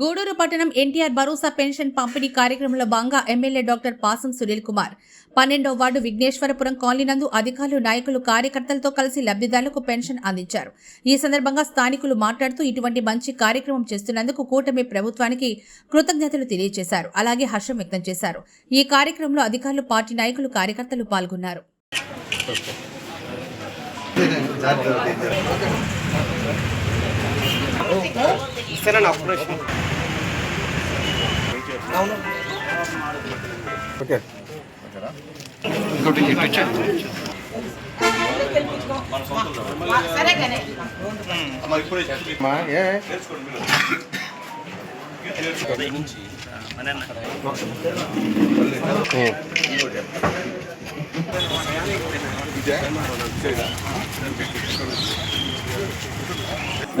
గూడూరు పట్టణం ఎన్టీఆర్ భరోసా పెన్షన్ పంపిణీ కార్యక్రమంలో భాగంగా ఎమ్మెల్యే డాక్టర్ పాసం సునీల్ కుమార్. పన్నెండో వార్డు విఘ్నేశ్వరపురం కాలనీ నందు అధికారులు నాయకులు కార్యకర్తలతో కలిసి లబ్ధిదారులకు పెన్షన్ అందించారు. ఈ సందర్భంగా స్థానికులు మాట్లాడుతూ ఇటువంటి మంచి కార్యక్రమం చేస్తున్నందుకు కూటమి ప్రభుత్వానికి కృతజ్ఞతలు తెలియజేశారు. అలాగే హర్షం వ్యక్తం చేశారు. ఈ కార్యక్రమంలో అధికారులు పార్టీ నాయకులు కార్యకర్తలు పాల్గొన్నారు. ఇస్తానండి ఆపరేషన్. ఓకే. ఇంకోటి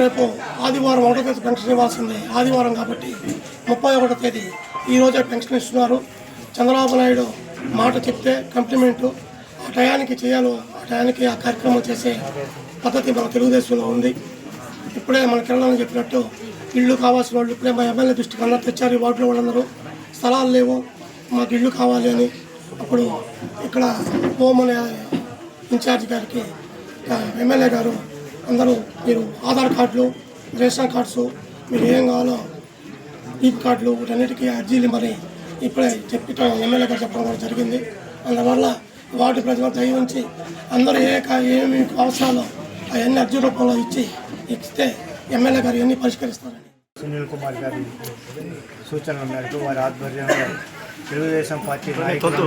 రేపు ఆదివారం ఒకటో తేదీ పెన్షన్ ఇవ్వాల్సింది. ఆదివారం కాబట్టి ముప్పై ఒకటో తేదీ. ఈరోజే పెన్షన్ ఇస్తున్నారు చంద్రబాబు నాయుడు మాట చెప్తే కంప్లిమెంటు ఆ టయానికి చేయాలో ఆ టయానికి ఆ కార్యక్రమం చేసే పద్ధతి మన తెలుగుదేశంలో ఉంది. ఇప్పుడే మన కిరణాలని చెప్పినట్టు ఇల్లు కావాల్సిన వాళ్ళు ఇప్పుడే మా ఎమ్మెల్యే దృష్టికి అందరూ తెచ్చారు. ఈ వార్డులో వాళ్ళందరూ స్థలాలు లేవు మాకు ఇల్లు కావాలి అని. అప్పుడు ఇక్కడ హోమ్ అనే ఇన్ఛార్జ్ గారికి ఎమ్మెల్యే గారు అందరూ మీరు ఆధార్ కార్డులు రేషన్ కార్డ్స్ మీరు ఏం కావాలో ఈప్ కార్డులు వీటన్నిటికీ అర్జీలు మరి ఇప్పుడే చెప్పడం ఎమ్మెల్యే గారు చెప్పడం కూడా జరిగింది. అందువల్ల వార్డు ప్రజల దయ ఉంచి అందరూ ఏ ఏమి అవసరాలో అవన్నీ అర్జీ రూపంలో ఇచ్చి ఇస్తే ఎమ్మెల్యే గారు ఇవన్నీ పరిష్కరిస్తారని. సునీల్ కుమార్ గారి సూచనల మేరకు వారి ఆధ్వర్యంలో తెలుగుదేశం పార్టీ నాయకులు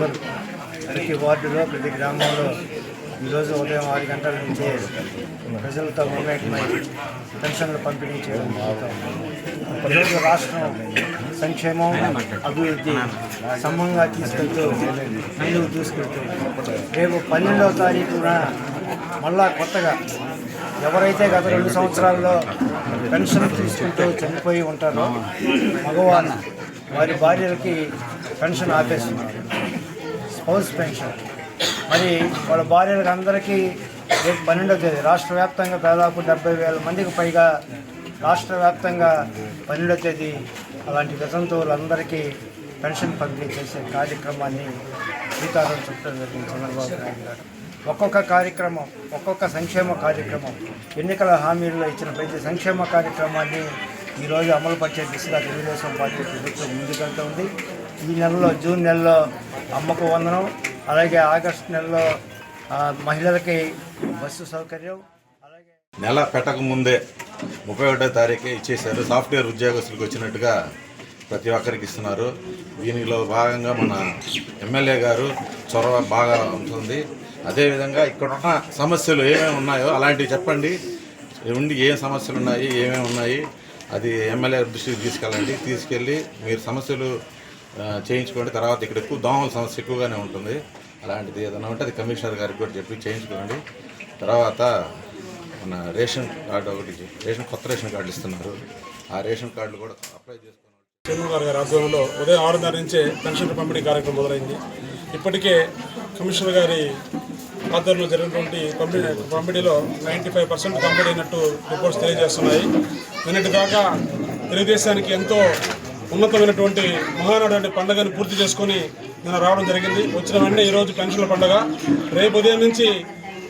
ప్రతి వార్డులో ప్రతి గ్రామంలో ఈరోజు ఉదయం ఆరు గంటల నుంచే ప్రజలతో మూమెంట్ పెన్షన్లు పంపిణీ చేయడం జరుగుతుంది. ఈరోజు రాష్ట్రం సంక్షేమం అభివృద్ధి సమంగా తీసుకెళ్తూ ముందుకు తీసుకెళ్తూ రేపు పన్నెండవ తారీఖున మళ్ళా కొత్తగా ఎవరైతే గత రెండు సంవత్సరాల్లో పెన్షన్ తీసుకుంటూ చనిపోయి ఉంటారో మగవాళ్ళు వారి భార్యలకి పెన్షన్ ఆపేస్తున్నారు. Spouse pension. మరి వాళ్ళ భార్యలకు అందరికీ రేపు పన్నెండవ తేదీ రాష్ట్ర వ్యాప్తంగా దాదాపు డెబ్బై వేల మందికి పైగా రాష్ట్ర వ్యాప్తంగా పన్నెండవ తేదీ అలాంటి వితంతువులందరికీ పెన్షన్ పంపిణీ చేసే కార్యక్రమాన్ని సీతారాం చుట్టూ జరిగిన చంద్రబాబు నాయుడు గారు. ఒక్కొక్క కార్యక్రమం ఒక్కొక్క సంక్షేమ కార్యక్రమం ఎన్నికల హామీల్లో ఇచ్చిన ప్రతి సంక్షేమ కార్యక్రమాన్ని ఈరోజు అమలుపరిచే దిశగా తెలుగుదేశం పార్టీ ప్రభుత్వం ముందుకెళ్తుంది. ఈ నెలలో జూన్ నెలలో అమ్మకు వందనం అలాగే ఆగస్టు నెలలో మహిళలకి బస్సు సౌకర్యం అలాగే నెల పెట్టక ముందే ముప్పై ఒకటో తారీఖే ఇచ్చేశారు. సాఫ్ట్వేర్ ఉద్యోగస్తులకు వచ్చినట్టుగా ప్రతి ఒక్కరికి ఇస్తున్నారు. దీనిలో భాగంగా మన ఎమ్మెల్యే గారు చొరవ బాగా ఉంటుంది. అదేవిధంగా ఇక్కడున్న సమస్యలు ఏమేమి ఉన్నాయో అలాంటివి చెప్పండి. ఉండి ఏం సమస్యలు ఉన్నాయి ఏమేమి ఉన్నాయి అది ఎమ్మెల్యే దృష్టికి తీసుకెళ్ళండి. తీసుకెళ్ళి మీరు సమస్యలు చేయించుకోండి తర్వాత ఇక్కడ ఎక్కువ దోమల సమస్య ఎక్కువగానే ఉంటుంది. అలాంటిది ఏదైనా ఉంటే అది కమిషనర్ గారికి కూడా చెప్పి చేయించుకోండి. తర్వాత మన రేషన్ కార్డు ఒకటి రేషన్ కొత్త రేషన్ కార్డులు ఇస్తున్నారు. ఆ రేషన్ కార్డులు కూడా అప్లై చేసుకోండి చంద్రబాబు గారి ఆధ్వర్యంలో ఉదయం ఆరున్నర నుంచే పెన్షన్ పంపిణీ కార్యక్రమం మొదలైంది. ఇప్పటికే కమిషనర్ గారి ఆధ్వర్యంలో జరిగినటువంటి పంపిణీ పంపిణీలో నైంటీ ఫైవ్ పర్సెంట్ కంప్లీట్ అయినట్టు రిపోర్ట్స్ తెలియజేస్తున్నాయి. నిన్నటి దాకా తెలుగుదేశానికి ఎంతో ఉన్నతమైనటువంటి మహానాడు పండుగను పూర్తి చేసుకొని నేను రావడం జరిగింది. వచ్చిన వెంటనే ఈరోజు పెన్షన్ల పండుగ. రేపు ఉదయం నుంచి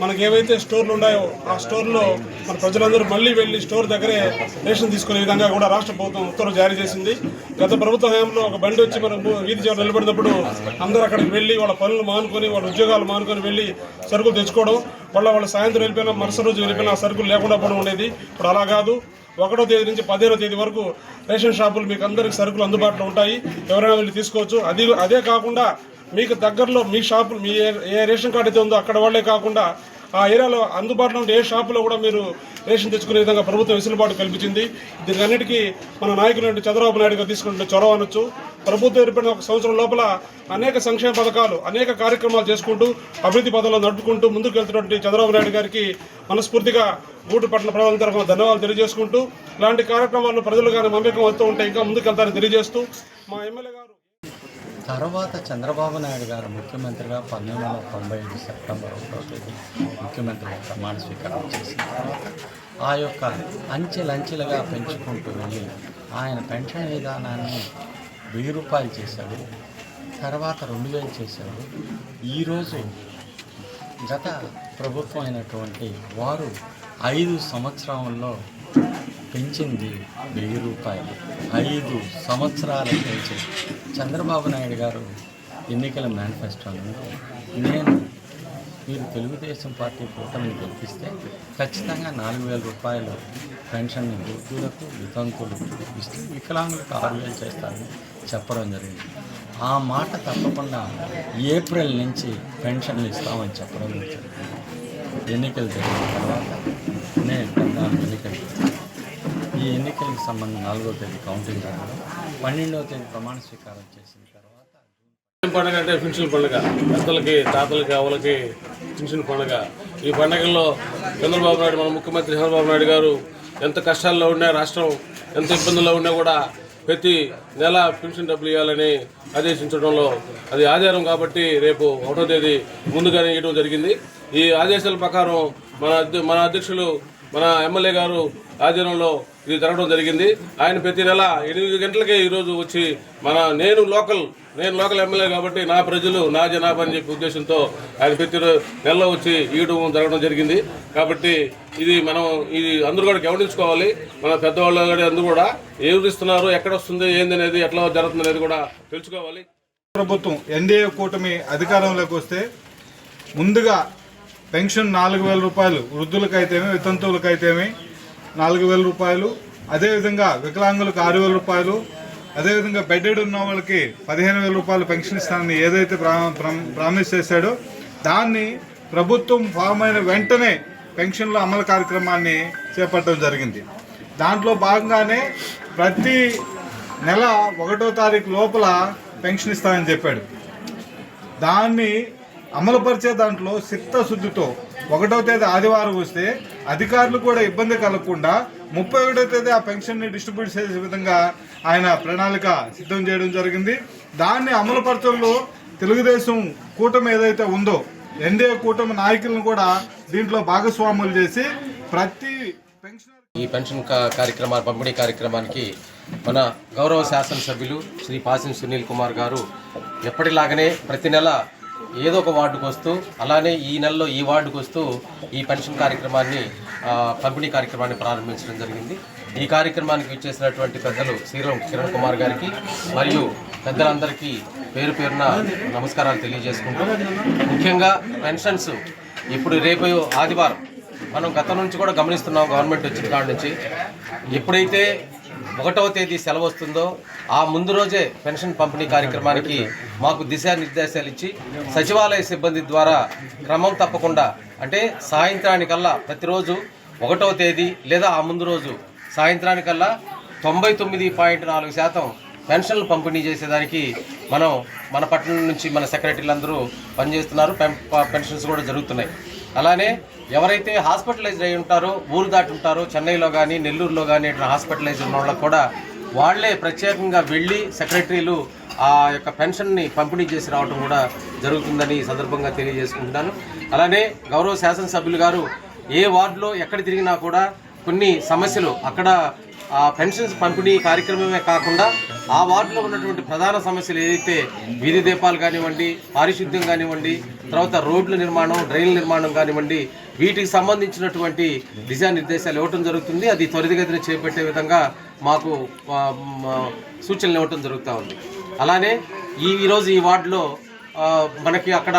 మనకి ఏవైతే స్టోర్లు ఉన్నాయో ఆ స్టోర్లో మన ప్రజలందరూ మళ్ళీ వెళ్ళి స్టోర్ దగ్గరే రేషన్ తీసుకునే విధంగా కూడా రాష్ట్ర ప్రభుత్వం ఉత్తర్వులు జారీ చేసింది. గత ప్రభుత్వ హయాంలో ఒక బండి వచ్చి మనం వీధి చివర నిలబడినప్పుడు అందరూ అక్కడికి వెళ్ళి వాళ్ళ పనులు మానుకొని వాళ్ళ ఉద్యోగాలు మానుకొని వెళ్ళి సరుకులు తెచ్చుకోవడం వాళ్ళ వాళ్ళ సాయంత్రం వెళ్ళిపోయినా మరుసటి రోజు వెళ్ళిపోయినా ఆ సరుకులు లేకుండా పోవడం ఉండేది ఇప్పుడు అలా కాదు. ఒకటో తేదీ నుంచి పదిహేనో తేదీ వరకు రేషన్ షాపులు మీకు అందరికి సరుకులు అందుబాటులో ఉంటాయి. ఎవరైనా వెళ్ళి తీసుకోవచ్చు. అది అదే కాకుండా మీకు దగ్గరలో మీ షాపులు మీ ఏ రేషన్ కార్డు అయితే ఉందో అక్కడ వాళ్ళే కాకుండా ఆ ఏరియాలో అందుబాటులో ఉండే ఏ షాపులో కూడా మీరు రేషన్ తెచ్చుకునే విధంగా ప్రభుత్వం వెసులుబాటు కల్పించింది. దీనికన్నిటికీ మన నాయకులు చంద్రబాబు నాయుడు గారు తీసుకుంటే చొరవ అనొచ్చు. ప్రభుత్వం ఏర్పడిన ఒక సంవత్సరం లోపల అనేక సంక్షేమ పథకాలు అనేక కార్యక్రమాలు చేసుకుంటూ అభివృద్ధి పథంలో నడుపుకుంటూ ముందుకు వెళ్తున్నటువంటి చంద్రబాబు నాయుడు గారికి మనస్ఫూర్తిగా గూటు పట్టణ ప్రజల తరఫున ధన్యవాదాలు తెలియజేసుకుంటూ ఇలాంటి కార్యక్రమాలు ప్రజలు కానీ మమేకం వస్తూ ఉంటే ఇంకా ముందుకు వెళ్తారని తెలియజేస్తూ మా ఎమ్మెల్యే గారు తర్వాత చంద్రబాబు నాయుడు గారు ముఖ్యమంత్రిగా పంతొమ్మిది వందల తొంభై ఐదు సెప్టెంబర్ ఒకటో తేదీ ముఖ్యమంత్రిగా ప్రమాణ స్వీకారం చేసిన తర్వాత ఆ యొక్క అంచెలంచెలుగా పెంచుకుంటూ వెళ్ళి ఆయన పెన్షన్ విధానాన్ని వెయ్యి రూపాయలు చేశాడు తర్వాత రెండు వేలు చేశాడు. ఈరోజు గత ప్రభుత్వం అయినటువంటి వారు ఐదు సంవత్సరంలో పెంచింది వెయ్యి రూపాయలు. ఐదు సంవత్సరాలు పెంచి చంద్రబాబు నాయుడు గారు ఎన్నికల మేనిఫెస్టోలో నేను మీరు తెలుగుదేశం పార్టీ కూటమిని గెలిపిస్తే ఖచ్చితంగా నాలుగు వేల రూపాయలు పెన్షన్ వృద్ధులకు వితంతులు ఇస్తూ వికలాంగులకు ఆరు వేలు చేస్తారని చెప్పడం జరిగింది. ఆ మాట తప్పకుండా ఏప్రిల్ నుంచి పెన్షన్లు ఇస్తామని చెప్పడం జరిగింది. ఎన్నికలు జరిగిన తర్వాత నేను పద్నాలుగు ఎన్నికలు ఈ ఎన్నికలకు సంబంధించి నాలుగో తేదీ కౌంటింగ్ జరగడం పన్నెండవ తేదీ ప్రమాణ స్వీకారం చేసిన తర్వాత పండుగ అంటే పెన్షన్ పండుగ. పెద్దలకి తాతలకి అవలకి పెన్షన్ పండుగ. ఈ పండుగల్లో చంద్రబాబు నాయుడు మన ముఖ్యమంత్రి చంద్రబాబు నాయుడు గారు ఎంత కష్టాల్లో ఉన్నా రాష్ట్రం ఎంత ఇబ్బందుల్లో ఉన్నా కూడా ప్రతి నెల పెన్షన్ డబ్బులు ఇవ్వాలని ఆదేశించడంలో అది ఆధారం కాబట్టి రేపు ఒకటో తేదీ ముందుగానే ఇవ్వడం జరిగింది. ఈ ఆదేశాల ప్రకారం మన మన అధ్యక్షులు మన ఎమ్మెల్యే గారు ఆధీనంలో ఇది జరగడం జరిగింది. ఆయన ప్రతి నెల ఎనిమిది గంటలకే ఈరోజు వచ్చి మన నేను లోకల్ నేను లోకల్ ఎమ్మెల్యే కాబట్టి నా ప్రజలు నా జనాభా అని చెప్పి ఉద్దేశంతో ఆయన ప్రతి రో- నెలలో వచ్చి ఇవ్వడం జరగడం జరిగింది. కాబట్టి ఇది మనం ఇది అందరూ కూడా గమనించుకోవాలి. మన పెద్దవాళ్ళు కూడా అందరూ కూడా ఎవరు ఇస్తున్నారు ఎక్కడ వస్తుంది ఏంది అనేది ఎట్లా జరుగుతుంది అనేది కూడా తెలుసుకోవాలి. ప్రభుత్వం ఎన్డీఏ కూటమి అధికారంలోకి వస్తే ముందుగా పెన్షన్ నాలుగు వేల రూపాయలు వృద్ధులకైతేమి వితంతువులకైతేమి నాలుగు వేల రూపాయలు అదేవిధంగా వికలాంగులకు ఆరు వేల రూపాయలు అదేవిధంగా బెడ్డెడ్ ఉన్న వాళ్ళకి పదిహేను వేల రూపాయలు పెన్షన్ ఇస్తానని ఏదైతే ప్రామిస్ చేశాడో దాన్ని ప్రభుత్వం ఫామ్ అయిన వెంటనే పెన్షన్ల అమలు కార్యక్రమాన్ని చేపట్టడం జరిగింది. దాంట్లో భాగంగానే ప్రతి నెల ఒకటో తారీఖు లోపల పెన్షన్ ఇస్తానని చెప్పాడు. దాన్ని అమలుపరిచే దాంట్లో చిత్తశుద్ధితో ఒకటో తేదీ ఆదివారం వస్తే అధికారులు కూడా ఇబ్బంది కలగకుండా ముప్పై ఒకటో తేదీ ఆ పెన్షన్ని డిస్ట్రిబ్యూట్ చేసే విధంగా ఆయన ప్రణాళిక సిద్ధం చేయడం జరిగింది. దాన్ని అమలుపరచడంలో తెలుగుదేశం కూటమి ఏదైతే ఉందో ఎన్డీఏ కూటమి నాయకులను కూడా దీంట్లో భాగస్వాములు చేసి ప్రతి పెన్షన్ ఈ పెన్షన్ కా- కార్యక్రమా పంపిణీ కార్యక్రమానికి మన గౌరవ శాసనసభ్యులు శ్రీ పాసిం సునీల్ కుమార్ గారు ఎప్పటిలాగానే ప్రతి నెల ఏదో ఒక వార్డుకు వస్తూ అలానే ఈ నెలలో ఈ వార్డుకు వస్తూ ఈ పెన్షన్ కార్యక్రమాన్ని పంపిణీ కార్యక్రమాన్ని ప్రారంభించడం జరిగింది. ఈ కార్యక్రమానికి ఇచ్చేసినటువంటి పెద్దలు శ్రీరామ్ కిరణ్ కుమార్ గారికి మరియు పెద్దలందరికీ పేరు పేరున నమస్కారాలు తెలియజేసుకుంటూ ముఖ్యంగా పెన్షన్స్ ఇప్పుడు రేపు ఆదివారం మనం గతం నుంచి కూడా గమనిస్తున్నాం గవర్నమెంట్ వచ్చిన కాడ నుంచి. ఎప్పుడైతే ఒకటవ తేదీ సెలవు వస్తుందో ఆ ముందు రోజే పెన్షన్ పంపిణీ కార్యక్రమానికి మాకు దిశానిర్దేశాలు ఇచ్చి సచివాలయ సిబ్బంది ద్వారా క్రమం తప్పకుండా అంటే సాయంత్రానికల్లా ప్రతిరోజు ఒకటవ తేదీ లేదా ఆ ముందు రోజు సాయంత్రానికల్లా తొంభై తొమ్మిది పాయింట్ నాలుగు శాతం పెన్షన్లు పంపిణీ చేసేదానికి మనం మన పట్టణం నుంచి మన సెక్రటరీలు పనిచేస్తున్నారు. పెన్- పెన్షన్స్ కూడా జరుగుతున్నాయి. అలానే ఎవరైతే హాస్పిటలైజ్ అయి ఉంటారో ఊరు దాటి ఉంటారో చెన్నైలో కానీ నెల్లూరులో కానీ ఇట్లా హాస్పిటలైజ్ ఉన్న వాళ్ళకు కూడా వాళ్ళే ప్రత్యేకంగా వెళ్ళి సెక్రటరీలు ఆ యొక్క పెన్షన్ని పంపిణీ చేసి రావడం కూడా జరుగుతుందని ఈ సందర్భంగా తెలియజేసుకుంటున్నాను. అలానే గౌరవ శాసనసభ్యులు గారు ఏ వార్డులో ఎక్కడ తిరిగినా కూడా కొన్ని సమస్యలు అక్కడ పెన్షన్స్ పంపిణీ కార్యక్రమమే కాకుండా ఆ వార్డులో ఉన్నటువంటి ప్రధాన సమస్యలు ఏదైతే వీధి దీపాలు కానివ్వండి పారిశుద్ధ్యం కానివ్వండి తర్వాత రోడ్ల నిర్మాణం డ్రైన్ల నిర్మాణం కానివ్వండి వీటికి సంబంధించినటువంటి దిశానిర్దేశాలు ఇవ్వటం జరుగుతుంది. అది త్వరితగతిన చేపట్టే విధంగా మాకు సూచనలు ఇవ్వటం జరుగుతూ ఉంది. అలానే ఈ ఈరోజు ఈ వార్డులో మనకి అక్కడ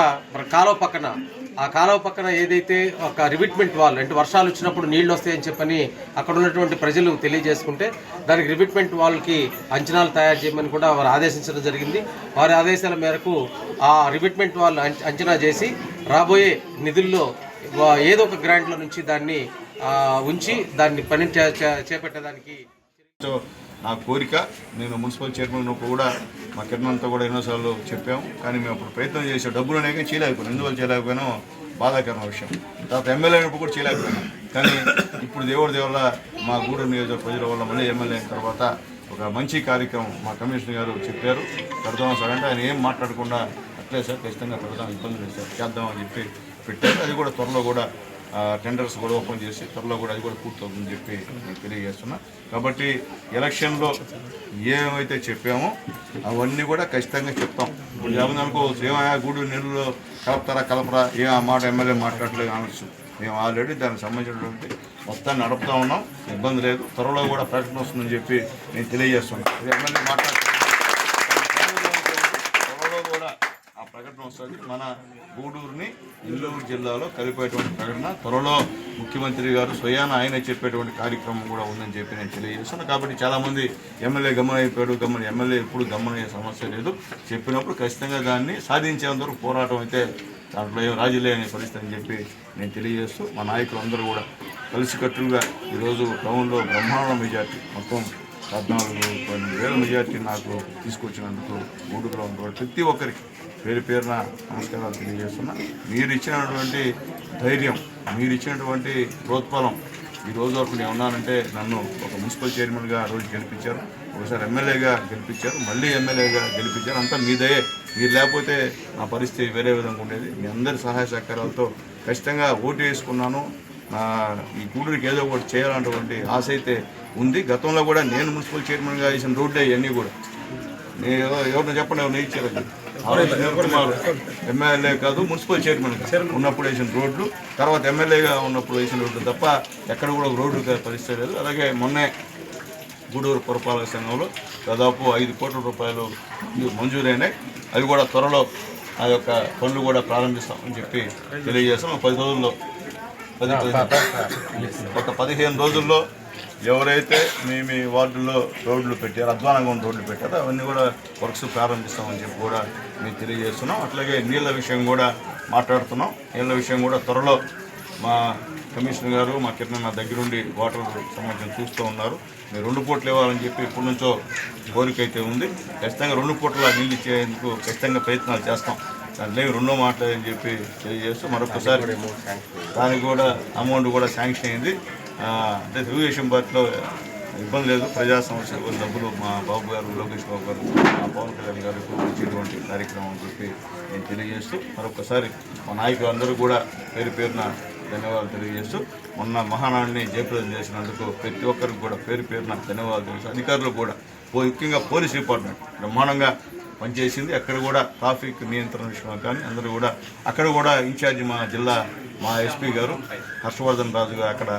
కాలువ పక్కన ఆ కాలువ పక్కన ఏదైతే ఒక రివిట్మెంట్ వాల్ అంటే వర్షాలు వచ్చినప్పుడు నీళ్ళు వస్తాయని చెప్పని అక్కడ ఉన్నటువంటి ప్రజలు తెలియజేసుకుంటే దానికి రివిట్మెంట్ వాల్కి అంచనాలు తయారు చేయమని కూడా వారు ఆదేశించడం జరిగింది. వారి ఆదేశాల మేరకు ఆ రివిట్మెంట్ వాల్ అంచనా చేసి రాబోయే నిధుల్లో ఏదో ఒక గ్రాంట్ల నుంచి దాన్ని ఉంచి దాన్ని పని చే- చేపట్టడానికి సో నా కోరిక నేను మున్సిపల్ చైర్మన్ కూడా మా కిరణంతో కూడా ఎన్నోసార్లు చెప్పాము కానీ మేము అప్పుడు ప్రయత్నం చేసే డబ్బులు అనేవి చేయలేకపోయాం ఎందువల్ల చేయలేకపోయినా? బాధాకరమైన విషయం. తర్వాత ఎమ్మెల్యే అయినప్పుడు కూడా చేయలేకపోయినాం. కానీ ఇప్పుడు దేవుడి దేవుళ్ళ మా గూడూరు నియోజక ప్రజల వల్ల మళ్ళీ ఎమ్మెల్యే అయిన తర్వాత ఒక మంచి కార్యక్రమం మా కమిషనర్ గారు చెప్పారు. పెడదాం సార్ అంటే ఆయన ఏం మాట్లాడకుండా అట్లే సార్ ఖచ్చితంగా పెడదాం ఇబ్బంది లేదు సార్ చేద్దామని చెప్పి పెట్టారు. అది కూడా త్వరలో కూడా టెండర్స్ కూడా ఓపెన్ చేసి త్వరలో కూడా అది కూడా పూర్తవుతుందని చెప్పి నేను తెలియజేస్తున్నా. కాబట్టి ఎలక్షన్లో ఏమైతే చెప్పామో అవన్నీ కూడా ఖచ్చితంగా చెప్తాం. ఇప్పుడు ఏమని అనుకోవచ్చు ఏమయ్యా గూడు నీళ్ళు కలపతారా కలపరా ఏ ఆ మాట ఎమ్మెల్యే మాట్లాడలేదు అనొచ్చు. మేము ఆల్రెడీ దానికి సంబంధించినటువంటి మొత్తాన్ని నడుపుతా ఉన్నాం. ఇబ్బంది లేదు. త్వరలో కూడా ప్రకటన వస్తుందని చెప్పి నేను తెలియజేస్తున్నాను ఇది ఎమ్మెల్యే మాట్లాడుతున్నాను త్వరలో కూడా ఆ ప్రకటన వస్తుంది. మన గూడూరుని నెల్లూరు జిల్లాలో కలిపేటువంటి ప్రకటన. త్వరలో ముఖ్యమంత్రి గారు స్వయాన ఆయన చెప్పేటువంటి కార్యక్రమం కూడా ఉందని చెప్పి నేను తెలియజేస్తున్నాను కాబట్టి చాలామంది ఎమ్మెల్యే గమనం అయిపోయాడు ఎమ్మెల్యే ఎప్పుడు గమనయ్యే సమస్య లేదు. చెప్పినప్పుడు ఖచ్చితంగా దాన్ని సాధించేంత వరకు పోరాటం అయితే దాంట్లో ఏం రాజీ అనే పరిస్థితి అని చెప్పి నేను తెలియజేస్తూ మా నాయకులందరూ కూడా కలిసికట్టుగా ఈరోజు టౌన్లో బ్రహ్మాండ మెజార్టీ మొత్తం పద్నాలుగు పన్నెండు వేల మెజార్టీ నాకు తీసుకొచ్చినందుకు గూడూరులో ఉన్నటువంటి ప్రతి ఒక్కరికి పేరు పేరున నమస్కారాలు తెలియజేస్తున్నా. మీరు ఇచ్చినటువంటి ధైర్యం మీరు ఇచ్చినటువంటి ప్రోత్ఫలం ఈ రోజు వరకు నేను ఉన్నానంటే నన్ను ఒక మున్సిపల్ చైర్మన్గా రోజు గెలిపించారు ఒకసారి ఎమ్మెల్యేగా గెలిపించారు మళ్ళీ ఎమ్మెల్యేగా గెలిపించారు. అంతా మీదయే మీరు లేకపోతే నా పరిస్థితి వేరే విధంగా ఉండేది. మీ అందరి సహాయ సహకారాలతో ఖచ్చితంగా ఓటు వేసుకున్నాను. నా ఈ గూడూరికి ఏదో ఒకటి చేయాలన్నటువంటి ఆశ అయితే ఉంది. గతంలో కూడా నేను మున్సిపల్ చైర్మన్గా వేసిన రోడ్లే ఇవన్నీ కూడా. నేను ఎవరో- ఎవరిని చెప్పండి ఎవరిని కుమార్ ఎమ్మెల్యే కాదు మున్సిపల్ చైర్మన్ ఉన్నప్పుడు వేసిన రోడ్లు. తర్వాత ఎమ్మెల్యేగా ఉన్నప్పుడు వేసిన రోడ్లు తప్ప ఎక్కడ కూడా రోడ్డు పరిస్థితి లేదు. అలాగే మొన్నే గూడూరు పురపాలక సంఘంలో దాదాపు ఐదు కోట్ల రూపాయలు మంజూరైనాయి. అవి కూడా త్వరలో ఆ యొక్క పనులు కూడా ప్రారంభిస్తామని చెప్పి తెలియజేస్తాం పది రోజుల్లో పది ఒక పదిహేను రోజుల్లో ఎవరైతే మీ మీ వార్డుల్లో రోడ్లు పెట్టారో అధ్వానంగా ఉన్న రోడ్లు పెట్టారో అవన్నీ కూడా వర్క్స్ ప్రారంభిస్తామని చెప్పి కూడా మీకు తెలియజేస్తున్నాం. అట్లాగే నీళ్ళ విషయం కూడా మాట్లాడుతున్నాం. నీళ్ళ విషయం కూడా త్వరలో మా కమిషనర్ గారు మా కిరణ్ నా దగ్గరుండి వాటర్ సంబంధించి చూస్తూ ఉన్నారు. మీరు రెండు పూటలు ఇవ్వాలని చెప్పి ఇప్పటి నుంచో కోరిక అయితే ఉంది. ఖచ్చితంగా రెండు పూటల నీళ్ళు ఇచ్చేందుకు ఖచ్చితంగా ప్రయత్నాలు చేస్తాం. దాంట్లో రెండో మాట్లాడని చెప్పి తెలియజేస్తూ మరొకసారి దానికి కూడా అమౌంట్ కూడా శాంక్షన్ అయింది. అంటే తెలుగుదేశం పార్టీలో ఇబ్బంది లేదు. ప్రజా సమస్యలు డబ్బులు మా బాబు గారు లోకేష్ బాబు గారు మా పవన్ కళ్యాణ్ గారు ఇచ్చేటువంటి కార్యక్రమం అని చెప్పి నేను తెలియజేస్తూ మరొకసారి మా నాయకులు అందరూ కూడా పేరు పేరున ధన్యవాదాలు తెలియజేస్తూ మొన్న మహానాడిని జయప్రదం చేసినందుకు ప్రతి ఒక్కరికి కూడా పేరు పేరున ధన్యవాదాలు తెలియజేస్తూ అధికారులు కూడా పో- ముఖ్యంగా పోలీస్ డిపార్ట్మెంట్ బ్రహ్మాండంగా పనిచేసింది. అక్కడ కూడా ట్రాఫిక్ నియంత్రణ విషయంలో కానీ అందరూ కూడా అక్కడ కూడా ఇన్ఛార్జి మా జిల్లా మా ఎస్పీ గారు హర్షవర్ధన్ రాజు గారు అక్కడ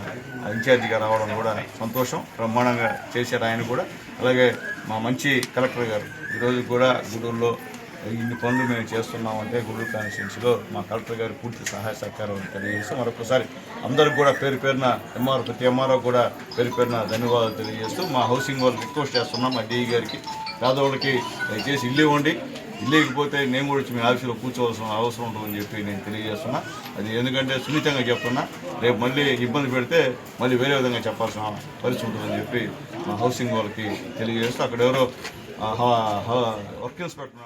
ఇన్ఛార్జిగా రావడం కూడా సంతోషం బ్రహ్మాండంగా చేశారు ఆయన కూడా. అలాగే మా మంచి కలెక్టర్ గారు ఈరోజు కూడా గుడూరులో ఇన్ని పనులు మేము చేస్తున్నామంటే గూడూరు కాన్స్టిట్యున్సీలో మా కలెక్టర్ గారు పూర్తి సహాయ సహకారం తెలియజేస్తాం మరొకసారి అందరికి కూడా పేరు పేరున ఎంఆర్ ప్రతి ఎంఆర్ఓ కూడా పేరు పేరున ధన్యవాదాలు తెలియజేస్తూ మా హౌసింగ్ వాళ్ళకి రిక్వెస్ట్ చేస్తున్నాం మా డిఈ గారికి. పేదవాళ్ళకి దయచేసి ఇల్లు ఇవ్వండి. ఇల్లేకపోతే నేను కూడా వచ్చి మీ ఆఫీసులో కూర్చోవలసిన అవసరం ఉంటుందని చెప్పి నేను తెలియజేస్తున్నా. అది ఎందుకంటే సున్నితంగా చెప్తున్నా రేపు మళ్ళీ ఇబ్బంది పెడితే మళ్ళీ వేరే విధంగా చెప్పాల్సిన పరిస్థితి ఉంటుందని చెప్పి మా హౌసింగ్ వాళ్ళకి తెలియజేస్తూ అక్కడ ఎవరో వర్క్ ఇన్స్పెక్టర్